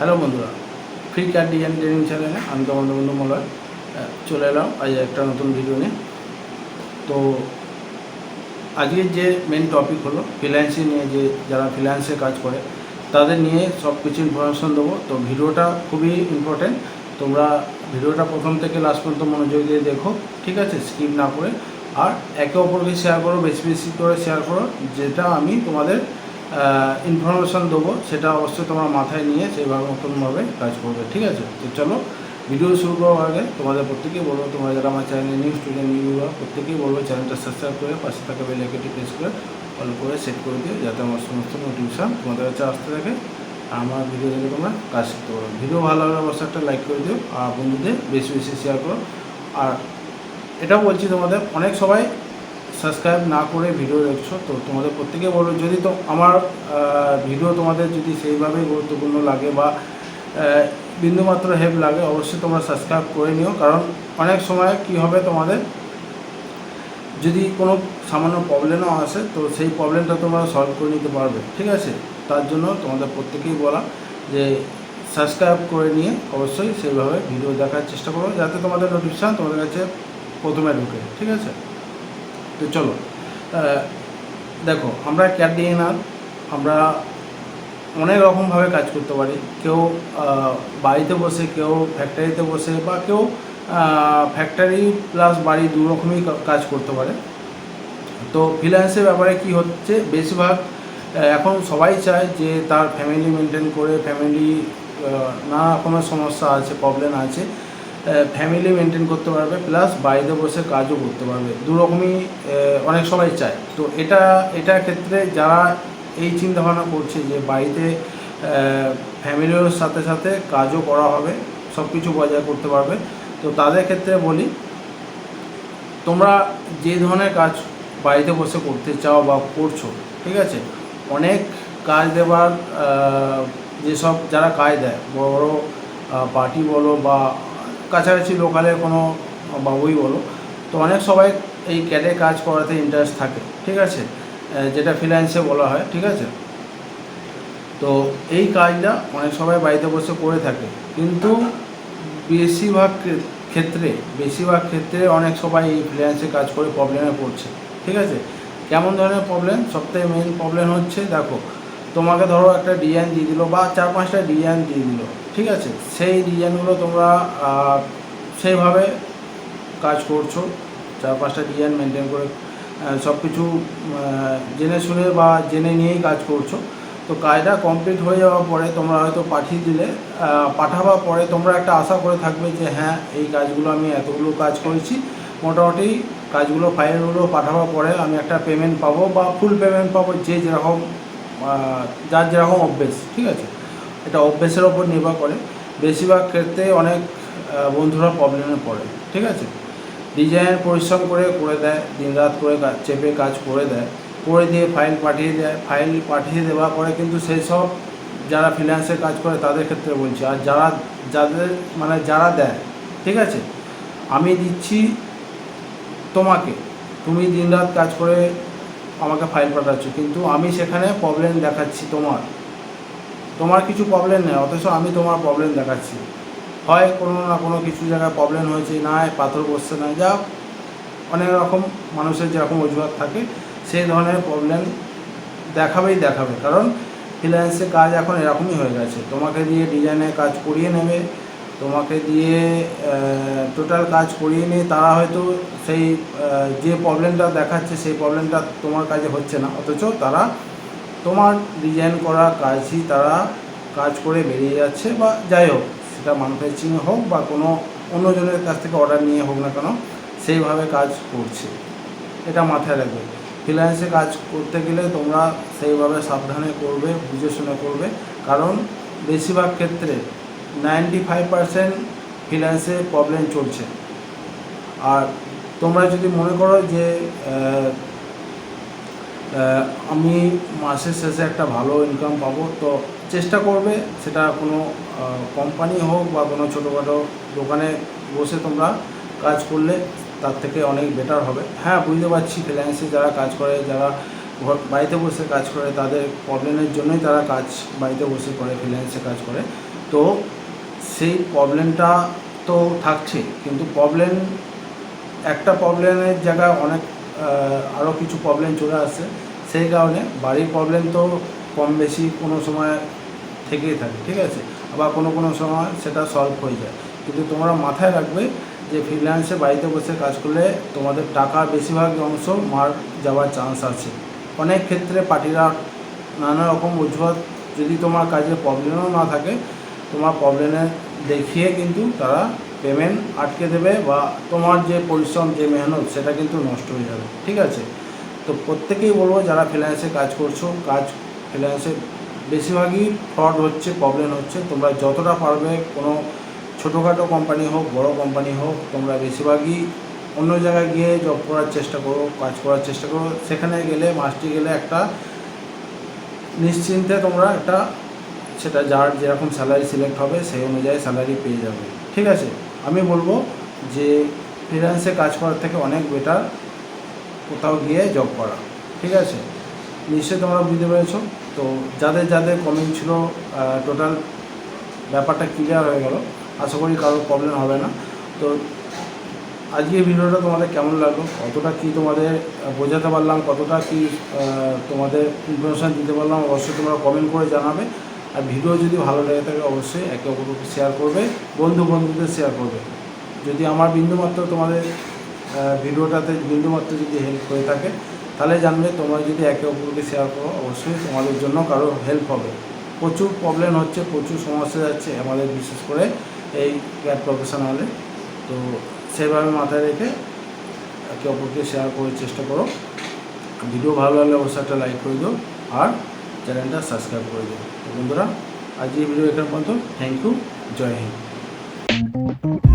Hello বন্ধুরা free কার design training চ্যানেলে আমি তোমাদের বন্ধু মলয় চলে এলাম আজ একটা নতুন ভিডিও নিয়ে। তো আজকের যে মেন টপিক হলো ফ্রিল্যান্সিং নিয়ে যে যারা ফ্রিল্যান্সে কাজ করে, তাদের নিয়ে সব কিছু ইনফরমেশন দেবো। তো ভিডিওটা খুবই ইম্পর্টেন্ট তোমরা ভিডিওটা প্রথম থেকে লাস্ট পর্যন্ত মনোযোগ দিয়ে দেখো, ঠিক আছে? স্কিপ না করে। আর একে অপরকে শেয়ার করো, বেশি বেশি করে শেয়ার করো, যেটা আমি তোমাদের ইনফরমেশন দেবো, সেটা অবশ্যই তোমরা মাথায় নিয়ে সেইভাবে মতনভাবে কাজ করবে, ঠিক আছে? তো চলো ভিডিও শুরু করার আগে তোমাদের প্রত্যেকেই বলব, তোমরা যারা আমার চ্যানেলে নিউ স্টুডেন্ট নিউ প্রত্যেকেই বলব চ্যানেলটা সাবস্ক্রাইব করে, পাশে থাকা বেল আইকনটি প্রেস করে অল করে সেট করে দিও, যাতে আমার সমস্ত নোটিফিকেশান তোমাদের কাছে আসতে থাকে, আর আমার ভিডিও দেখে তোমরা কাজ শিখতে পারো। ভিডিও ভালো লাগলে অবশ্যই একটা লাইক করে দিও, আর বন্ধুদের বেশি বেশি শেয়ার করো। আর এটা বলছি তোমাদের, অনেক সবাই সাবস্ক্রাইব না করে ভিডিও দেখছ, তো তোমাদের প্রত্যেকে বলো যদি তো আমার ভিডিও তোমাদের যদি সেইভাবেই গুরুত্বপূর্ণ লাগে বা বিন্দুমাত্র হেল্প লাগে, অবশ্যই তোমরা সাবস্ক্রাইব করে নিও। কারণ অনেক সময় কি হবে তোমাদের, যদি কোনো সামান্য প্রবলেমও আসে, তো সেই প্রবলেমটা তোমরা সলভ করে নিতে পারবে, ঠিক আছে? তার জন্য তোমাদের প্রত্যেকেই বলা যে সাবস্ক্রাইব করে নিয়ে অবশ্যই সেইভাবে ভিডিও দেখার চেষ্টা করো, যাতে তোমাদের নোটিফিকেশান তোমাদের কাছে প্রথমে ঢুকে, ঠিক আছে? তো চলো দেখো, আমরা ক্যাট ডিএনআর আমরা অনেক রকমভাবে কাজ করতে পারি। কেউ বাড়িতে বসে, কেউ ফ্যাক্টরিতে বসে বা কেউ ফ্যাক্টরি প্লাস বাড়ি দু রকমই কাজ করতে পারে। তো ফ্রিল্যান্সের ব্যাপারে কি হচ্ছে? বেশিরভাগ এখন সবাই চায় যে তার ফ্যামিলি মেনটেন করে ফ্যামিলি নানা রকমের সমস্যা আছে প্রবলেম আছে। ফ্যামিলি মেনটেন করতে পারবে প্লাস বাড়িতে বসে কাজও করতে পারবে। দু রকমই অনেক সবাই চায়। তো এটা এটার ক্ষেত্রে যারা এই চিন্তা ভাবনা করছে যে বাড়িতে ফ্যামিলির সাথে সাথে কাজও করা হবে সব কিছু বজায় করতে পারবে, তো তাদের ক্ষেত্রে বলি, তোমরা যে ধরনের কাজ বাড়িতে বসে করতে চাও বা করছ, ঠিক আছে? অনেক কাজ দেওয়ার যেসব যারা কাজ দেয়, বড় বড় পার্টি বলো বা কাছাকাছি লোকালের কোনো বাবুই বলো। তো অনেক সবাই এই ক্যাডে কাজ করাতে ইন্টারেস্ট থাকে, ঠিক আছে? যেটা ফিনান্সে বলা হয়, ঠিক আছে? তো এই কাজটা অনেক সবাই বাড়িতে বসে করে থাকে। কিন্তু বেশিরভাগ ক্ষেত্রে বেশিরভাগ ক্ষেত্রে অনেক সবাই এই ফ্রিল্যান্সে কাজ করে প্রবলেমে পড়ছে, ঠিক আছে? কেমন ধরনের প্রবলেম সবথেকে মেন প্রবলেম হচ্ছে, দেখো, তোমাকে ধরো একটা ডিজাইন দিয়ে দিলো বা চার পাঁচটা ডিজাইন দিয়ে দিলো। ঠিক আছে? সেই ডিজাইনগুলো তোমরা সেইভাবে কাজ করছ। চার পাঁচটা ডিজাইন মেনটেন করে সব কিছু জেনে শুনে বা জেনে নিয়েই কাজ করছ। তো কাজটা কমপ্লিট হয়ে যাওয়ার পরে তোমরা হয়তো পাঠিয়ে দিলে পাঠাবার পরে তোমরা একটা আশা করে থাকবে যে হ্যাঁ এই কাজগুলো আমি এতগুলো কাজ করেছি। মোটামুটি কাজগুলো, ফাইলগুলো পাঠাবার পরে আমি একটা পেমেন্ট পাবো বা ফুল পেমেন্ট পাবো যে যেরকম যার যেরকম অভ্যেস, ঠিক আছে? এটা অভ্যেসের ওপর নির্ভর করে। বেশিরভাগ ক্ষেত্রে অনেক বন্ধুরা প্রবলেমে পড়ে, ঠিক আছে? ডিজাইনের পরিশ্রম করে করে দেয়, দিনরাত করে কাজ, চেপে কাজ করে দেয়, করে দিয়ে ফাইল পাঠিয়ে দেয় ফাইল পাঠিয়ে দেওয়ার পরে কিন্তু সেই সব যারা ফ্রিল্যান্সে কাজ করে তাদের ক্ষেত্রে বলছি। আর যারা, যাদের মানে যারা দেয়, ঠিক আছে? আমি দিচ্ছি তোমাকে, তুমি দিনরাত কাজ করে আমাকে ফাইল পাঠাচ্ছ, কিন্তু আমি সেখানে প্রবলেম দেখাচ্ছি তোমার। তোমার কিছু প্রবলেম নেই, অথচ আমি তোমার প্রবলেম দেখাচ্ছি। হয় কোনো না কোনো কিছু জায়গায় প্রবলেম হয়েছে না পাথর বসছে না যা অনেক রকম মানুষের যেরকম অজুহাত থাকে, সেই ধরনের প্রবলেম দেখাবেই দেখাবে। কারণ ফ্রিল্যান্সে কাজ এখন এরকমই হয়ে গেছে। তোমাকে দিয়ে ডিজাইনের কাজ করিয়ে নেবে, তোমাকে দিয়ে টোটাল কাজ করিয়ে নিয়ে তারা হয়তো সেই যে প্রবলেমটা দেখাচ্ছে, সেই প্রবলেমটা তোমার কাজে হচ্ছে না। অথচ তারা তোমার ডিজাইন করা কাজই তারা কাজ করে বেরিয়ে যাচ্ছে বা যাই হোক, সেটা ম্যানুফ্যাকচারিং হোক বা কোনো অন্যজনের কাছ থেকে অর্ডার নিয়ে হোক না কেন, সেইভাবে কাজ করছে। এটা মাথায় রাখবে। ফ্রিল্যান্সে কাজ করতে গেলে তোমরা সেইভাবে সাবধানে করবে, বুঝে শুনে করবে। কারণ বেশিরভাগ ক্ষেত্রে নাইনটি ফাইভ পার্সেন্ট ফ্রিল্যান্সে প্রবলেম চলছে। আর তোমরা যদি মনে করো যে আমি মাসের শেষে একটা ভালো ইনকাম পাবো, তো চেষ্টা করবে সেটা কোনো কোম্পানি হোক বা কোনো ছোটোখাটো দোকানে বসে তোমরা কাজ করলে তার থেকে অনেক বেটার হবে। হ্যাঁ বুঝতে পারছি ফ্রিল্যান্সে যারা কাজ করে, যারা ঘর, বাড়িতে বসে কাজ করে, তাদের প্রবলেমের জন্যই তারা কাজ, বাড়িতে বসে করে ফ্রিল্যান্সে কাজ করে। তো সেই প্রবলেমটা তো থাকছে, কিন্তু প্রবলেম একটা প্রবলেমের জায়গায় অনেক আরও কিছু প্রবলেম চলে আসছে। সেই কারণে বাড়ির প্রবলেম তো কম বেশি কোনো সময় থেকেই থাকে, ঠিক আছে? আবার কোনো কোনো সময় সেটা সলভ হয়ে যায়। কিন্তু তোমরা মাথায় রাখবে যে ফ্রিল্যান্সে বাড়িতে বসে কাজ করলে তোমাদের টাকা বেশিরভাগ অংশ মার যাওয়ার চান্স আছে। অনেক ক্ষেত্রে পার্টিরা নানা রকম অজুহাত, যদি তোমার কাজে প্রবলেমও না থাকে, তোমার প্রবলেমে দেখিয়ে কিন্তু তারা পেমেন্ট আটকে দেবে বা তোমার যে পরিশ্রম, যে মেহনত, সেটা কিন্তু নষ্ট হয়ে যাবে, ঠিক আছে? তো প্রত্যেকেই বলব যারা ফ্রিল্যান্সে কাজ করছ, কাজ ফ্রিল্যান্সে বেশিরভাগই ফ্রড হচ্ছে প্রবলেম হচ্ছে। তোমরা যতটা পারবে, কোনো ছোটোখাটো কোম্পানি হোক, বড় কোম্পানি হোক, তোমরা বেশিরভাগই অন্য জায়গায় গিয়ে জব করার চেষ্টা করো, কাজ করার চেষ্টা করো। সেখানে গেলে, মাসটি গেলে একটা নিশ্চিন্তে তোমরা একটা, সেটা যার যেরকম স্যালারি সিলেক্ট হবে, সেই অনুযায়ী স্যালারি পেয়ে যাবে, ঠিক আছে? আমি বলব যে ফ্রিল্যান্সে কাজ করার থেকে অনেক বেটার কোথাও গিয়ে জব করা, ঠিক আছে? নিশ্চয়ই তোমরা বুঝতে পেরেছ। তো যাদের যাদের কমেন্ট ছিল টোটাল ব্যাপারটা ক্লিয়ার হয়ে গেল। আশা করি কারোর প্রবলেম হবে না। তো আজকের ভিডিওটা তোমাদের কেমন লাগল? কতটা কি তোমাদের বোঝাতে পারলাম? কতটা কি তোমাদের ইনফরমেশান দিতে পারলাম? অবশ্যই তোমরা কমেন্ট করে জানাবে। আর ভিডিও যদি ভালো লেগে থাকে অবশ্যই একে অপরকে শেয়ার করবে বন্ধু বন্ধুদের শেয়ার করবে। যদি আমার বিন্দুমাত্র তোমাদের ভিডিওটাতে বিন্দুমাত্র যদি হেল্প করে থাকে, তাহলে জানবে তোমরা যদি একে অপরকে শেয়ার করো, অবশ্যই তোমাদের জন্য কারও হেল্প হবে। প্রচুর প্রবলেম হচ্ছে, প্রচুর সমস্যা যাচ্ছে আমাদের বিশেষ করে এই ক্যাব প্রফেশনালে তো সেভাবে মাথায় রেখে একে অপরকে শেয়ার করার চেষ্টা করো। ভিডিও ভালো লাগলে অবশ্যই একটা লাইক করে দিও। আর চ্যানেলটা সাবস্ক্রাইব করে তো বন্ধুরা আজ এই ভিডিও এখানে পর্যন্ত। থ্যাংক ইউ জয় হিন্দ।